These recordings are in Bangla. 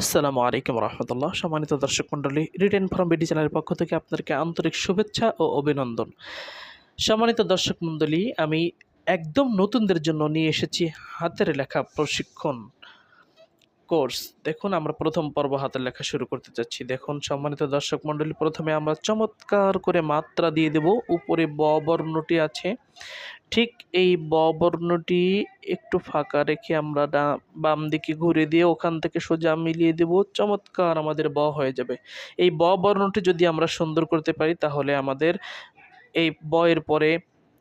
আসসালামু আলাইকুম রহমতুল্লাহ। সম্মানিত দর্শক মণ্ডলী, রিটেন ফর্ম বিডি চ্যানেলের পক্ষ থেকে আপনাদেরকে আন্তরিক শুভেচ্ছা ও অভিনন্দন। সম্মানিত দর্শক মণ্ডলী, আমি একদম নতুনদের জন্য নিয়ে এসেছি হাতের লেখা প্রশিক্ষণ। কোর্স দেখুন আমরা প্রথম পর্ব হাতের লেখা শুরু করতে যাচ্ছি দেখুন, সম্মানিত দর্শক মণ্ডলী, প্রথমে আমরা চমৎকার করে মাত্রা দিয়ে দেব। উপরে ব বর্ণটি আছে। ঠিক এই ব বর্ণটি একটু ফাঁকা রেখে আমরা বাম দিকে ঘুরে দিয়ে ওখান থেকে সোজা মিলিয়ে দেব। চমৎকার আমাদের ব হয়ে যাবে। এই ব বর্ণটি যদি আমরা সুন্দর করতে পারি, তাহলে আমাদের এই বয়ের পরে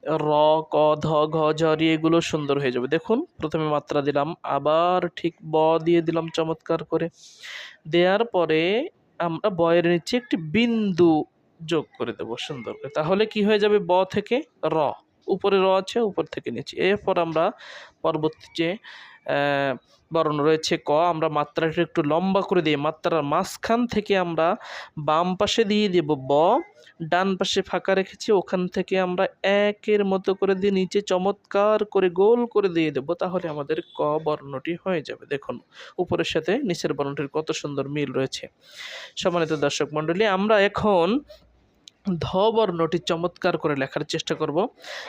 র, ক, ধ, ঘ, ঝ রি, এগুলো সুন্দর হয়ে যাবে। দেখুন, প্রথমে মাত্রা দিলাম, আবার ঠিক ব দিয়ে দিলাম চমৎকার করে। দেওয়ার পরে আমরা বয়ের নিচে একটি বিন্দু যোগ করে দেব, সুন্দর করে। তাহলে কি হয়ে যাবে ব থেকে র? উপরে র আছে, উপর থেকে নিচে। এরপর আমরা পরবর্তী যে বর্ণ রয়েছে ক, আমরা মাত্রাটা একটু লম্বা করে দিই। মাত্রার মাঝখান থেকে আমরা বাম পাশে দিয়ে দেব ব, ডান পাশে ফাঁকা রেখেছি, ওখান থেকে আমরা একের মতো করে দিয়ে নিচে চমৎকার করে গোল করে দিয়ে দেব, তাহলে আমাদের ক বর্ণটি হয়ে যাবে। দেখুন, উপরের সাথে নিচের বর্ণটির কত সুন্দর মিল রয়েছে। সম্মানিত দর্শক মণ্ডলী, আমরা এখন ধ বর্ণটি চমৎকার করে লেখার চেষ্টা করব।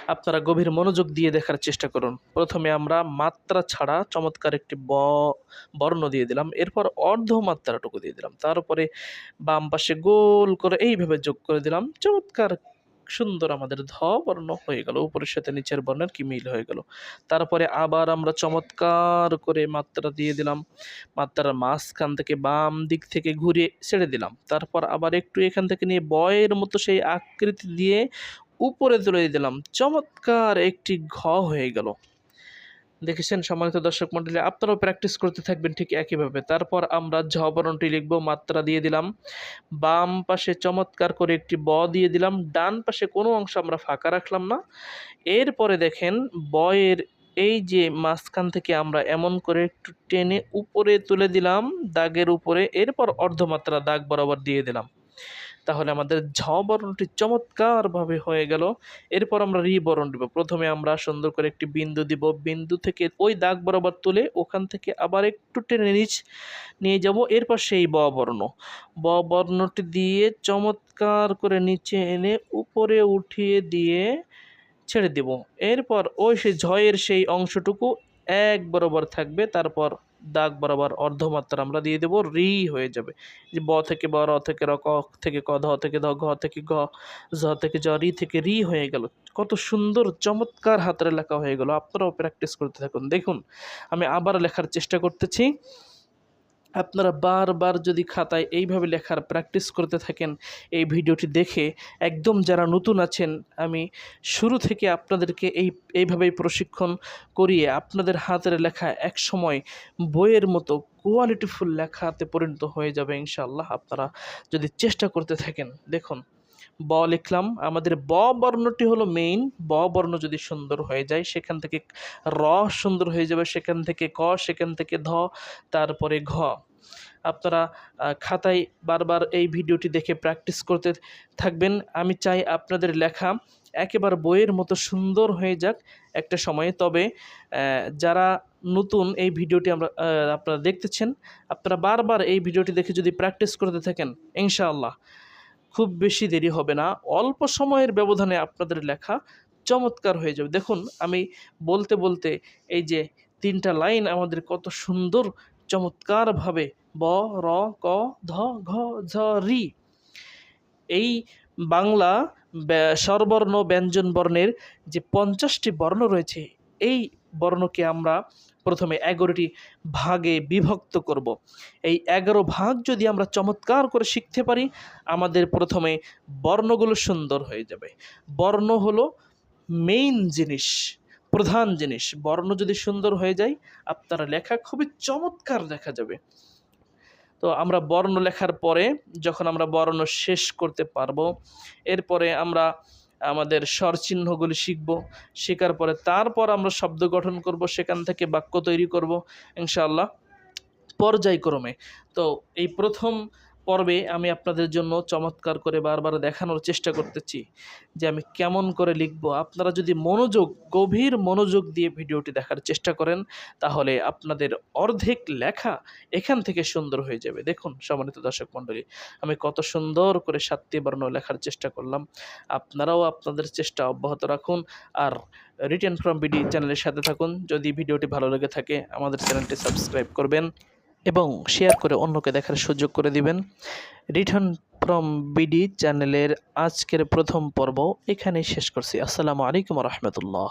আপনারা গভীর মনোযোগ দিয়ে দেখার চেষ্টা করুন। প্রথমে আমরা মাত্রা ছাড়া চমৎকার একটি ব, বর্ণ দিয়ে দিলাম। এরপর অর্ধ মাত্রাটুকু দিয়ে দিলাম। তারপরে বাম পাশে গোল করে এইভাবে যোগ করে দিলাম। চমৎকার সুন্দর আমাদের ধ বর্ণ হয়ে গেল উপরের সাথে নিচের বর্ণের কি মিল হয়ে গেল। তারপরে আবার আমরা চমৎকার করে মাত্রা দিয়ে দিলাম, মাত্রার মাঝখান থেকে বাম দিক থেকে ঘুরে ছেড়ে দিলাম। তারপর আবার একটু এখান থেকে নিয়ে বয়ের মতো সেই আকৃতি দিয়ে উপরে তুলে দিলাম। চমৎকার একটি ঘ হয়ে গেল। দেখেছেন সম্মানিত দর্শক মণ্ডলী আপনারাও প্র্যাকটিস করতে থাকবেন ঠিক একইভাবে তারপর আমরা ঝ বর্ণটি লিখব, মাত্রা দিয়ে দিলাম। বাম পাশে চমৎকার করে একটি ব দিয়ে দিলাম, ডান পাশে কোনো অংশ আমরা ফাঁকা রাখলাম না। এরপরে দেখেন, বয়ের এই যে মাঝখান থেকে আমরা এমন করে একটু টেনে উপরে তুলে দিলাম, দাগের উপরে, এরপর অর্ধমাত্রা দাগ বরাবর দিয়ে দিলাম। তাহলে আমাদের ঝ বর্ণটি চমৎকারভাবে হয়ে গেল। এরপর আমরা রি বর্ণ দিব। প্রথমে আমরা সুন্দর করে একটি বিন্দু দিব। বিন্দু থেকে ওই দাগ বরাবর তুলে ওখান থেকে আবার একটু টেনে নিচ নিয়ে যাব। এরপর সেই ব বর্ণ। ব বর্ণটি দিয়ে চমৎকার করে নিচে এনে উপরে উঠিয়ে দিয়ে ছেড়ে দেব। এরপর ওই সেই ঝয়ের সেই অংশটুকু এক বরাবর থাকবে। তারপর দাগ বরাবর অর্ধমাত্রা আমরা দিয়ে দেবো, রি হয়ে যাবে। যে ব থেকে ব, র থেকে র, ক থেকে ক, ধ থেকে ধ, ঘ থেকে ঘ, ঝ থেকে জ রি থেকে রি হয়ে গেল। কত সুন্দর, চমৎকার হাতের লেখা হয়ে গেল। আপনারাও প্র্যাকটিস করতে থাকুন। দেখুন, আমি আবার লেখার চেষ্টা করতেছি। আপনারা বারবার যদি খাতায় এইভাবে লেখার প্র্যাকটিস করতে থাকেন, এই ভিডিওটি দেখে একদম যারা নতুন আছেন, আমি শুরু থেকে আপনাদেরকে এই, এইভাবেই প্রশিক্ষণ করিয়ে আপনাদের হাতের লেখা এক সময় বইয়ের মতো কোয়ালিটিফুল লেখাতে পরিণত হয়ে যাবে ইনশাল্লাহ আপনারা যদি চেষ্টা করতে থাকেন, দেখুন। ব লিখলাম। আমাদের ব বর্ণটি হলো মেইন ব বর্ণ যদি সুন্দর হয়ে যায়, সেখান থেকে র সুন্দর হয়ে যাবে, সেখান থেকে ক, সেখান থেকে ধ, তারপরে ঘ। আপনারা খাতায় বারবার এই ভিডিওটি দেখে প্র্যাকটিস করতে থাকবেন। আমি চাই আপনাদের লেখা একেবারে বইয়ের মতো সুন্দর হয়ে যাক একটা সময়ে। তবে যারা নতুন এই ভিডিওটি আমরা আপনারা দেখতেছেন, আপনারা বারবার এই ভিডিওটি দেখে যদি প্র্যাকটিস করতে থাকেন, ইনশাআল্লাহ। খুব বেশি দেরি হবে না। অল্প সময়ের ব্যবধানে আপনাদের লেখা চমৎকার হয়ে যাবে। দেখুন, আমি বলতে বলতে এই যে তিনটা লাইন আমাদের কত সুন্দর, চমৎকারভাবে ব, র, ক, ধ, ঘ, ঝ, রি। এই বাংলা স্বরবর্ণ ব্যঞ্জন বর্ণের যে পঞ্চাশটি বর্ণ রয়েছে, এই বর্ণকে আমরা প্রথমে এগারোটি ভাগে বিভক্ত করব। এই এগারো ভাগ যদি আমরা চমৎকার করে শিখতে পারি, আমাদের প্রথমে বর্ণগুলো সুন্দর হয়ে যাবে। বর্ণ হলো মেইন জিনিস, প্রধান জিনিস। বর্ণ যদি সুন্দর হয়ে যায়, আপনার লেখা খুবই চমৎকার দেখা যাবে। তো আমরা বর্ণ লেখার পরে যখন আমরা বর্ণ শেষ করতে পারব, এরপরে আমরা আমাদের স্বর চিহ্নগুলি শিখব, শেখার পরে তারপর আমরা শব্দ গঠন করব, সেখান থেকে বাক্য তৈরি করব, ইনশাআল্লাহ পর্যায়ক্রমে। তো এই প্রথম পর্বে আমি আপনাদের জন্য চমৎকার করে বারবার দেখানোর চেষ্টা করতেছি যে আমি কেমন করে লিখব। আপনারা যদি মনোযোগ, গভীর মনোযোগ দিয়ে ভিডিওটি দেখার চেষ্টা করেন, তাহলে আপনাদের অর্ধেক লেখা এখান থেকে সুন্দর হয়ে যাবে। দেখুন, সম্মানিত দর্শক মণ্ডলী, আমি কত সুন্দর করে সাতটি বর্ণ লেখার চেষ্টা করলাম। আপনারাও আপনাদের চেষ্টা অব্যাহত রাখুন আর রিটেন ফ্রম বিডি চ্যানেলের সাথে থাকুন। যদি ভিডিওটি ভালো লেগে থাকে, আমাদের চ্যানেলটি সাবস্ক্রাইব করবেন। এবং শেয়ার করে অন্যকে দেখার সুযোগ করে দিবেন। রিটার্ন ফ্রম বিডি চ্যানেলের আজকের প্রথম পর্ব এখানেই শেষ করছি। আসসালামু আলাইকুম রহমতুল্লাহ।